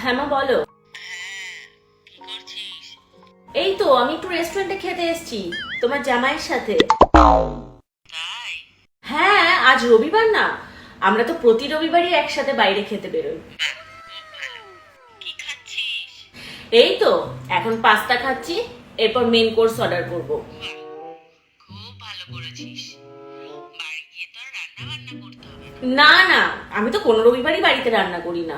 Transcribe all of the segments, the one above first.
হ্যাঁ মা, বলো। এই তো, আমি একটু রেস্টুরেন্টে খেতে এসেছি, তোমার জামাইয়ের সাথে। হ্যাঁ আজ রবিবার না? আমরা তো প্রতি রবিবারই একসাথে বাইরে খেতে বেরোই। এই তো, এখন পাস্তা খাচ্ছি, এরপর মেন কোর্স অর্ডার করব। খুব ভালো করেছিস। না না না আমি তো কোনো রবিবারই বাড়িতে রান্না করি না।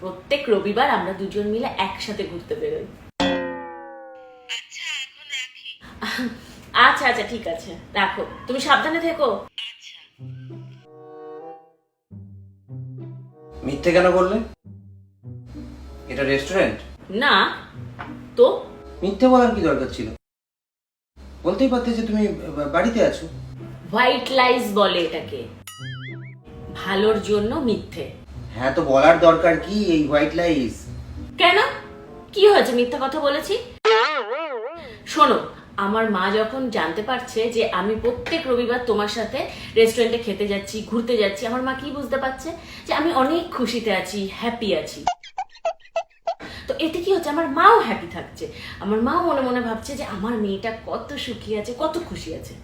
প্রত্যেক রবিবার আমরা দুজন মিলে একসাথে ঘুরতে বেরোই। আচ্ছা আচ্ছা আচ্ছা ঠিক আছে রাখো। তুমি সাবধানে থেকো। আচ্ছা। মিথ্যে কেন বললে? এটা রেস্টুরেন্ট না তো? মিথ্যে বলার কি দরকার ছিল? বলতেই পারতে যে তুমি বাড়িতে আছো। হোয়াইট লাইস বলে এটাকে। ভালোর জন্য মিথ্যে। হ্যাঁ তো বলার দরকার কি এই হোয়াইট লাইস? কেন? কি হয়েছে? মিথ্যা কথা বলেছি? শোনো আমার মা যখন জানতে পারছে যে আমি প্রত্যেক রবিবার তোমার সাথে রেস্টুরেন্টে খেতে যাচ্ছি ঘুরতে যাচ্ছি আমার মা কি বুঝতে পারছে? যে আমি অনেক খুশিতে আছি হ্যাপি আছি। তো এতে কি হচ্ছে? আমার মাও হ্যাপি থাকছে। আমার মাও মনে মনে ভাবছে যে আমার মেয়েটা কত সুখী আছে কত খুশি আছে।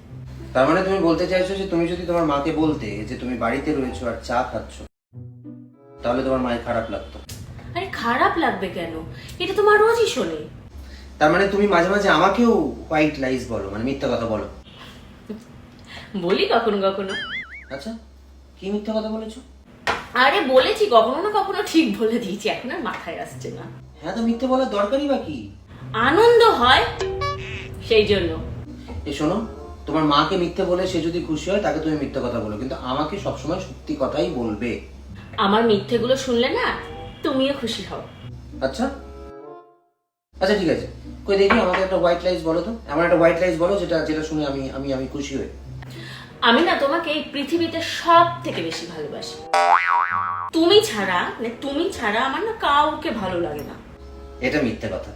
তার মানে তুমি বলতে চাইছো যে তুমি যদি তোমার মাকে বলতে যে তুমি বাড়িতে রয়েছো আর চা খাচ্ছ তাহলে তোমার মায়ের খারাপ লাগতো। আরে খারাপ লাগবে কেন? এটা তো মা রোজই শোনে। তার মানে তুমি মাঝে মাঝে আমাকেও হোয়াইট লাইস বলো মানে মিথ্যা কথা বলো। বলি কখনো কখনো। আচ্ছা কি মিথ্যা কথা বলেছ? আরে বলেছি কখনো না কখনো ঠিক বলে দিয়েছি এখন আর মাথায় আসছে না। হ্যাঁ তো মিথ্যে বলার দরকারই বা কি? আনন্দ হয় সেই জন্য। এ শোনো তোমার মাকে মিথ্যে বলে সে যদি খুশি হয় তাকে তুমি মিথ্যা কথা বলো। কিন্তু আমাকে সবসময় সত্যি কথাই বলবে। আমার মিথ্যেগুলো শুনলে না তুমিও খুশি হও। আচ্ছা? আচ্ছা ঠিক আছে। কই দেখি আমাকে একটা হোয়াইট লাইস বলো তো। এমন একটা হোয়াইট লাইস বলো যেটা যেটা শুনে আমি আমি আমি খুশি হই। আমি না তোমাকে এই পৃথিবীতে সব থেকে বেশি ভালোবাসি। তুমি ছাড়া মানে তুমি ছাড়া আমার না কাউকে ভালো লাগে না। এটা মিথ্যে কথা।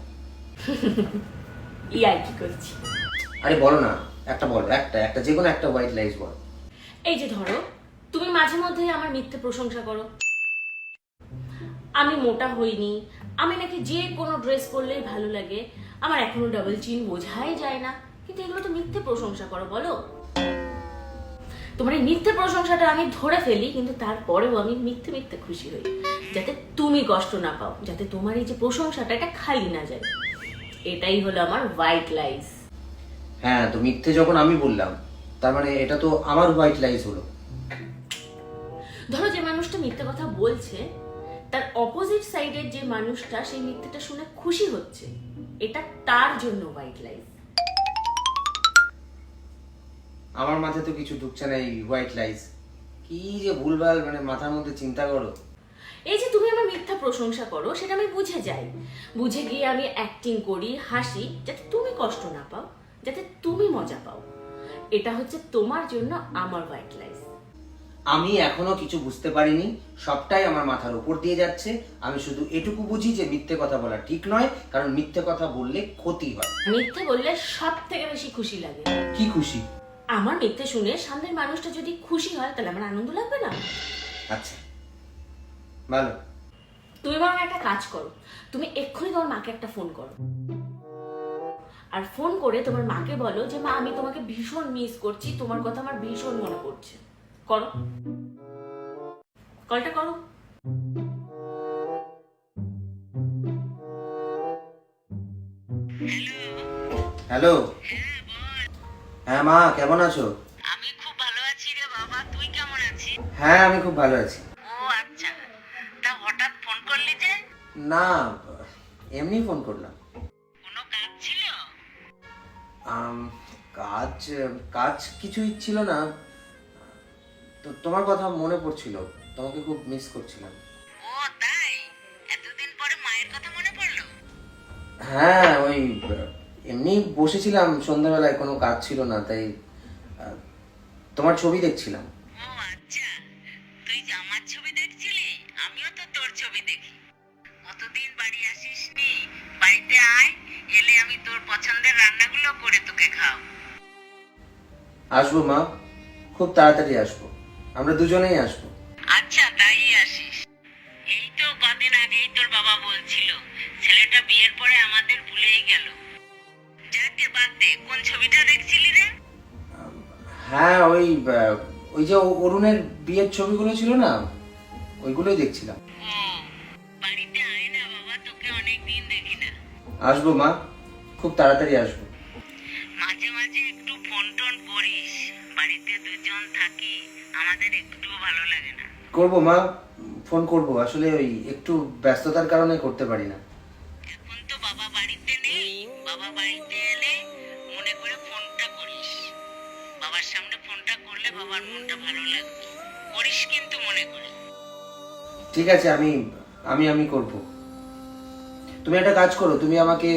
ই আর কি করছি? আরে বলো না। একটা বলো, একটা একটা, যে কোনো একটা হোয়াইট লাইস বলো। এই যে ধরো, তুমি মাঝে মধ্যে আমার মিথ্যে প্রশংসা করো। আমি মোটা হইনি, আমি নাকি যে কোনো ড্রেস পরলেই ভালো লাগে। আমার এখনও ডাবল চিন বোঝাই যায় না, কিন্তু এগুলো তো মিথ্যে প্রশংসা করো, বলো। তোমার এই মিথ্যে প্রশংসাটা আমি ধরে ফেলি, কিন্তু তারপরেও আমি মিথ্যে মিথ্যে খুশি হই। যাতে তুমি কষ্ট না পাও, যাতে তোমার এই যে প্রশংসাটা এটা খালি না যায়। এটাই হলো আমার হোয়াইট লাইস হ্যাঁ তো মিথ্যে যখন আমি বললাম তার মানে এটা তো আমার হোয়াইট লাইস হলো। ধরো যে মানুষটা মিথ্যে কথা বলছে তার অপোজিট সাইডের যে মানুষটা সেই মিথ্যেটা শুনে খুশি হচ্ছে। এটা তার জন্য হোয়াইট লাইফ আমার মাথায় তো কিছু ঢুকছে না এই হোয়াইট লাইস কি যে ভুলভাল মানে মাথার মধ্যে চিন্তা করো। এই যে তুমি আমার মিথ্যা প্রশংসা করো সেটা আমি বুঝে যাই। বুঝে গিয়ে আমি অ্যাক্টিং করি হাসি যাতে তুমি কষ্ট না পাও। যাতে তুমি মজা পাও। এটা হচ্ছে তোমার জন্য আমার হোয়াইট লাইফ আমি এখনও কিছু বুঝতে পারিনি সবটাই আমার মাথার উপর দিয়ে যাচ্ছে। আমি শুধু এটুকু বুঝি যে মিথ্যে কথা বলা ঠিক নয় কারণ মিথ্যে কথা বললে ক্ষতি হয়। মিথ্যে বললে সব থেকে বেশি খুশি লাগে। কি খুশি? আমার মিথ্যে শুনে সামনের মানুষটা যদি খুশি হয় তাহলে আমার আনন্দ লাগবে না? আচ্ছা। ভালো। তুমি বরং একটা কাজ করো। তুমি এক্ষুনি তোমার মাকে একটা ফোন করো। আর ফোন করে তোমার মাকে বলো যে মা আমি তোমাকে ভীষণ মিস করছি। তোমার কথা আমার ভীষণ মনে পড়ছে। করো। কলটা করো। হ্যালো। হ্যাঁ মা কেমন আছো? আমি খুব ভালো আছি রে বাবা। তুই কেমন আছিস? হ্যাঁ আমি খুব ভালো আছি। ও আচ্ছা। তা হঠাৎ ফোন করলি যে? না এমনি ফোন করলাম। কাজ কাজ কিছুই ছিল না। তো তোমার কথা মনে পড়ছিল তোমাকে খুব মিস করছিলাম। ও তাই? এতদিন পরে মায়ের কথা মনে পড়ল? হ্যাঁ ওই এমনি বসেছিলাম সন্ধ্যাবেলায় কোনো কাজ ছিল না তাই তোমার ছবি দেখছিলাম। ও আচ্ছা। তুই আমার ছবি দেখছিলি? আমিও তো তোর ছবি দেখি। কতদিন বাড়ি আসিসনি বাড়িতে আয় এলে আমি তোর পছন্দের করে তোকে খাও আসব মা খুব তাড়াতাড়ি আসব। আমরা দুজনেই আসব। আচ্ছা তাই আসিস। এই তো কদিন আগেই তোর বাবা বলছিল ছেলেটা বিয়ের পরে আমাদের ভুলেই গেল। যাকে বাদ দে কোন ছবিটা দেখছিলি রে? হ্যাঁ ওই ওই যে অরুণের বিয়ের ছবিগুলো ছিল না? ওইগুলোই দেখছিলাম। বাড়িতে আয় না বাবা তোকে অনেক দিন দেখি না। আসব মা খুব তাড়াতাড়ি আসব। আমাদের একটু ভালো লাগে না। করব মা ফোন করব। আসলে ওই একটু ব্যস্ততার কারণে করতে পারি না। এখন তো বাবা বাড়িতে নেই। বাবা বাড়িতে এলে মনে করে ফোনটা করিস। বাবার সামনে ফোনটা করলে বাবার মনটা ভালো লাগবে। করিস কিন্তু মনে করে। ঠিক আছে আমি আমি আমি করব। তুমি একটা কাজ করো তুমি আমাকে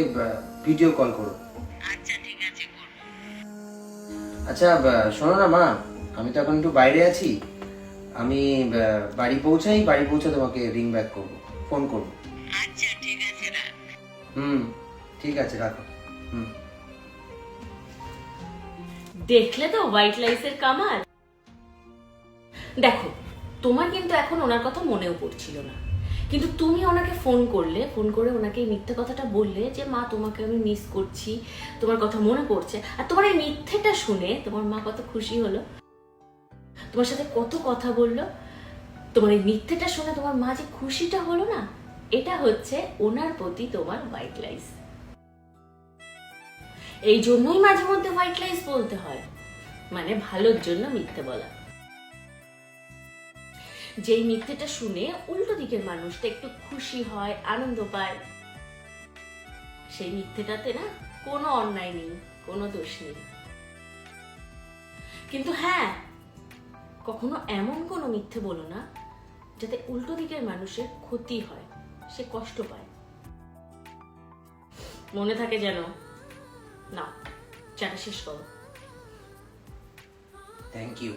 ভিডিও কল করো। আচ্ছা ঠিক আছে করব। আচ্ছা শোনো না মা আমি তো এখন একটু বাইরে আছি। আমি বাড়ি পৌঁছাই বাড়ি পৌঁছে তোমাকে রিং ব্যাক করব ফোন করব। আচ্ছা ঠিক আছে রাখ। হুম ঠিক আছে রাখো। হুম। দেখলে তো হোয়াইট লাইসের কামাল। দেখো তোমার কিন্তু এখন ওনার কথা মনেও পড়ছিল না। কিন্তু তুমি ওনাকে ফোন করলে ফোন করে ওনাকে এই মিথ্যে কথাটা বললে যে মা তোমাকে আমি মিস করছি তোমার কথা মনে পড়ছে। আর তোমার এই মিথ্যেটা শুনে তোমার মা কত খুশি হলো। তোমার সাথে কত কথা বলল? তোমার এই মিথ্যেটা শুনে তোমার মা যে খুশিটা হলো না, এটা হচ্ছে ওনার প্রতি তোমার হোয়াইট লাইস এই জন্যই মাঝে মধ্যে হোয়াইট লাইস বলতে হয়। মানে ভালোর জন্য মিথ্যে বলা। যেই মিথ্যেটা শুনে উল্টো দিকের মানুষটা একটু খুশি হয়, আনন্দ পায়, সেই মিথ্যেটাতে না কোনো অন্যায় নেই, কোনো দোষ নেই। কিন্তু হ্যাঁ কখনো এমন কোনো মিথ্যে বলো না, যাতে উল্টো দিকের মানুষের ক্ষতি হয়, সে কষ্ট পায়। মনে থাকে যেন, না, চাটা শেষ করো। Thank you